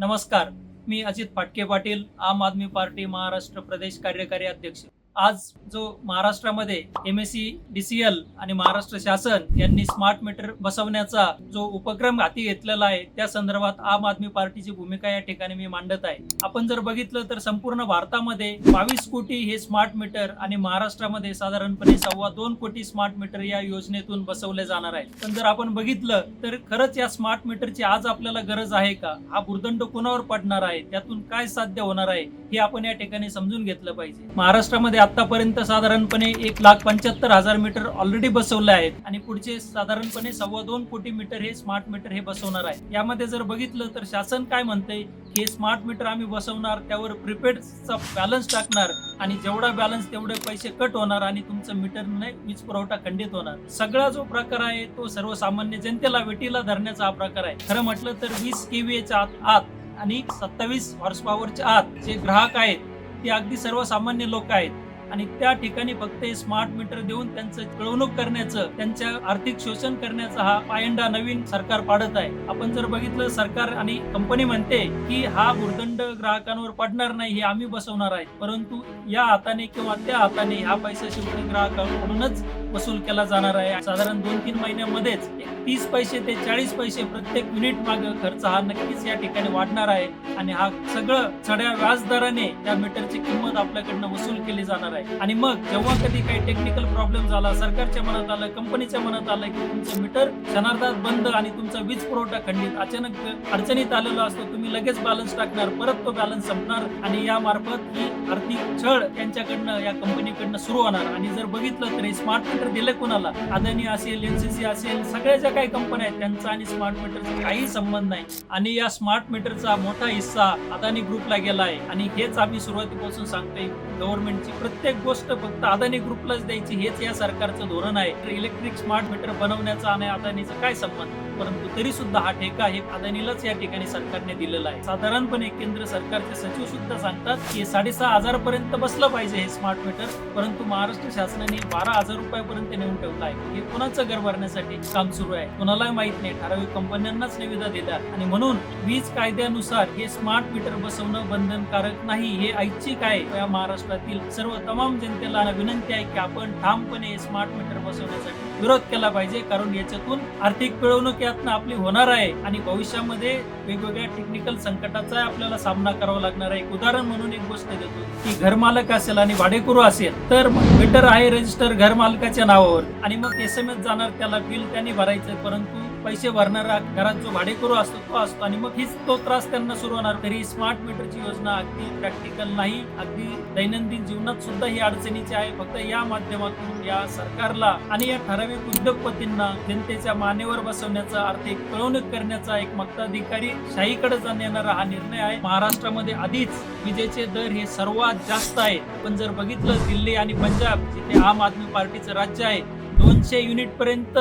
नमस्कार मी अजित फाटके पाटील आम आदमी पार्टी महाराष्ट्र प्रदेश कार्यकारी अध्यक्ष. आज जो महाराष्ट्रामध्ये M S C D C L आणि महाराष्ट्र शासन यांनी स्मार्ट मीटर बसवण्याचा जो उपक्रम हाती घेतलेला आहे त्या संदर्भात आम आदमी पार्टीची भूमिका या ठिकाणी मी मांडत आहे. आपण जर बघितलं तर संपूर्ण भारतामध्ये बावीस कोटी हे स्मार्ट मीटर आणि महाराष्ट्रामध्ये साधारणपणे सव्वा दोन कोटी स्मार्ट मीटर या योजनेतून बसवले जाणार आहे पण जर आपण बघितलं तर खरंच या स्मार्ट मीटरची आज आपल्याला गरज आहे का? हा भूर्दंड कोणावर पडणार आहे? त्यातून काय साध्य होणार आहे? हे आपण या ठिकाणी समजून घेतलं पाहिजे. महाराष्ट्रामध्ये आतापर्यंत साधारणपणे एक लाख पंच्याहत्तर हजार मीटर ऑलरेडी बसवले आहेत आणि पुढचे साधारणपणे सव्वा दोन कोटी मीटर हे स्मार्ट मीटर हे बसवणार आहे. यामध्ये जर बघितलं तर शासन काय म्हणतंय? हे स्मार्ट मीटर आम्ही बसवणार त्यावर प्रिपेडचा बॅलन्स टाकणार आणि जेवढा बॅलन्स तेवढे पैसे कट होणार आणि तुमचं मीटरने वीज पुरवठा खंडित होणार. सगळा जो प्रकार आहे तो सर्वसामान्य जनतेला वेटीला धरण्याचा हा प्रकार आहे. खरं म्हटलं तर वीस केव्हीएच्या आत आत आणि सत्तावीस हॉर्स पॉवरच्या आत जे ग्राहक आहेत ते अगदी सर्वसामान्य लोक आहेत. आणि त्या ठिकाणी फक्त हे स्मार्ट मीटर देऊन त्यांचं कळवणूक करण्याचं त्यांच्या आर्थिक शोषण करण्याचा हा पायंडा नवीन सरकार पाडत आहे. आपण जर बघितलं सरकार आणि कंपनी म्हणते की हा भूर्दंड ग्राहकांवर पडणार नाही हे आम्ही बसवणार आहे. परंतु या हाताने किंवा त्या हाताने हा पैसा शेवटी ग्राहकांकडूनच वसूल केला जाणार आहे. साधारण दोन तीन महिन्यामध्येच तीस पैसे ते चाळीस पैसे प्रत्येक युनिट माग खर्च हा नक्कीच या ठिकाणी वाढणार आहे आणि हा सगळं चढ्या व्याजदराने त्या मीटरची किंमत आपल्याकडनं वसूल केली जाणार आहे. आणि मग जेव्हा कधी काही टेक्निकल प्रॉब्लेम झाला सरकारच्या मनात आलं कंपनीच्या मनात आलं की तुमचं मीटर क्षणार्धात बंद आणि तुमचा वीज पुरवठा खंडित अचानक अडचणीत आलेला असतो तुम्ही लगेच बॅलन्स टाकणार परत तो बॅलन्स संपणार आणि या मार्फत ही आर्थिक छळ त्यांच्याकडनं या कंपनीकडनं सुरू होणार. आणि जर बघितलं तर हे स्मार्ट मीटर दिलं कोणाला? अदानी असेल एनसीसी असेल सगळ्या ज्या काही कंपन्या आहेत त्यांचा आणि स्मार्ट मीटरचा काही संबंध नाही. आणि या स्मार्ट मीटरचा मोठा हिस्सा अदानी ग्रुपला गेला आहे आणि हेच आम्ही सुरुवातीपासून सांगतोय गव्हर्नमेंटची प्रत्येक प्रत्येक गोष्ट फक्त अदानी ग्रुपलाच द्यायची हेच या सरकारचं धोरण आहे. इलेक्ट्रिक स्मार्ट मीटर बनवण्याचा आणि अदानीचा काय संबंध? परंतु तरी सुद्धा हा ठेका हे अदानीलाच या ठिकाणी सरकारने दिलेला आहे. साधारणपणे केंद्र सरकारचे सचिव सुद्धा सांगतात की साडेसहा हजार पर्यंत बसलं पाहिजे हे स्मार्ट मीटर परंतु महाराष्ट्र शासनाने बारा हजार रुपयापर्यंत नेऊन ठेवलं आहे. हे कोणाचं घर भरण्यासाठी काम सुरू आहे? कोणालाही माहीत नाही. ठराविक कंपन्यांनाच निविदा दिल्या आणि म्हणून वीज कायद्यानुसार हे स्मार्ट मीटर बसवणं बंधनकारक नाही. हे ऐच्छिक आहे. या महाराष्ट्रातील सर्व तमाम जनतेला विनंती आहे की आपण ठामपणे स्मार्ट मीटर बसवण्यासाठी विरोध केला पाहिजे. कारण याच्यातून आर्थिक पिळवणूक यातनं आपली होणार आहे. आणि भविष्यामध्ये वेगवेगळ्या टेक्निकल संकटाचा आपल्याला सामना करावा लागणार आहे. एक उदाहरण म्हणून एक गोष्ट देतो की घरमालक असेल आणि भाडेकरू असेल तर मीटर आहे रजिस्टर घर मालकाच्या नावावर. आणि मग एस एम एस जाणार त्याला बिल त्यांनी भरायचं परंतु पैसे भरणारा घरात जो भाडेकरू असतो तो असतो. आणि मग हीच तो त्रास त्यांना सुरू होणार. तरी स्मार्ट मीटरची योजना अगदी प्रॅक्टिकल नाही अगदी दैनंदिन जीवनात सुद्धा ही अडचणीची आहे. फक्त या माध्यमातून या सरकारला आणि या ठराविक उद्योगपतींना जनतेच्या मानेवर बसवण्याचा आर्थिक कळवणूक करण्याचा एक मताधिकारी शाहीकडे येणारा हा निर्णय आहे. महाराष्ट्रामध्ये आधीच विजेचे दर हे सर्वात जास्त आहे. पण जर बघितलं दिल्ली आणि पंजाब जिथे आम आदमी पार्टीचं राज्य आहे दोनशे युनिट पर्यंत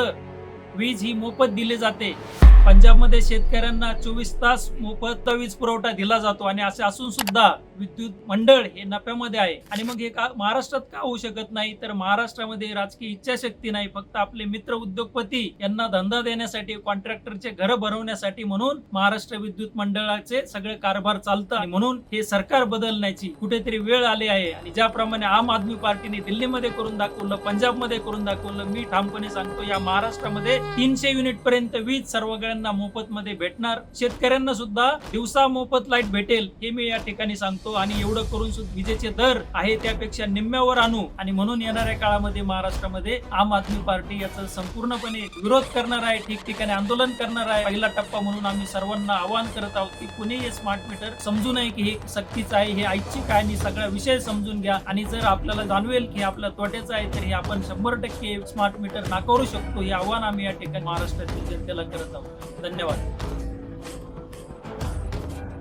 वीज ही मोफत दिली जाते. पंजाबमध्ये शेतकऱ्यांना चोवीस तास मोफत वीज पुरवठा दिला जातो आणि असे असून सुद्धा विद्युत मंडळ हे नफ्यामध्ये आहे. आणि मग हे का महाराष्ट्रात का होऊ शकत नाही? तर महाराष्ट्रामध्ये राजकीय इच्छाशक्ती नाही. फक्त आपले मित्र उद्योगपती यांना धंदा देण्यासाठी कॉन्ट्रॅक्टरचे घर भरवण्यासाठी म्हणून महाराष्ट्र विद्युत मंडळाचे सगळे कारभार चालतात. म्हणून हे सरकार बदलण्याची कुठेतरी वेळ आली आहे. आणि ज्याप्रमाणे आम आदमी पार्टीने दिल्लीमध्ये करून दाखवलं पंजाबमध्ये करून दाखवलं मी ठामपणे सांगतो या महाराष्ट्रामध्ये तीनशे युनिट पर्यंत वीज शेतकऱ्यांना मोफत मध्ये भेटणार. शेतकऱ्यांना सुद्धा दिवसा मोफत लाइट भेटेल हे मी या ठिकाणी सांगतो. आणि एवढं करून विजेचे दर आहे त्यापेक्षा निम्म्यावर आणू. आणि म्हणून येणाऱ्या काळामध्ये महाराष्ट्रामध्ये आम आदमी पार्टी याचा संपूर्णपणे विरोध करणार आहे ठिकठिकाणी आंदोलन करणार आहे. पहिला टप्पा म्हणून आम्ही सर्वांना आवाहन करत आहोत की कुणी हे स्मार्ट मीटर समजू नये की हे सक्तीचं आहे हे ऐच्छिक आहे आणि सगळा विषय समजून घ्या. आणि जर आपल्याला जाणवेल की हे आपल्या तोट्याचं आहे तर हे आपण शंभर टक्के स्मार्ट मीटर नाकारू शकतो. हे आव्हान आम्ही या ठिकाणी महाराष्ट्रातील जनतेला करत आहोत. धन्यवाद.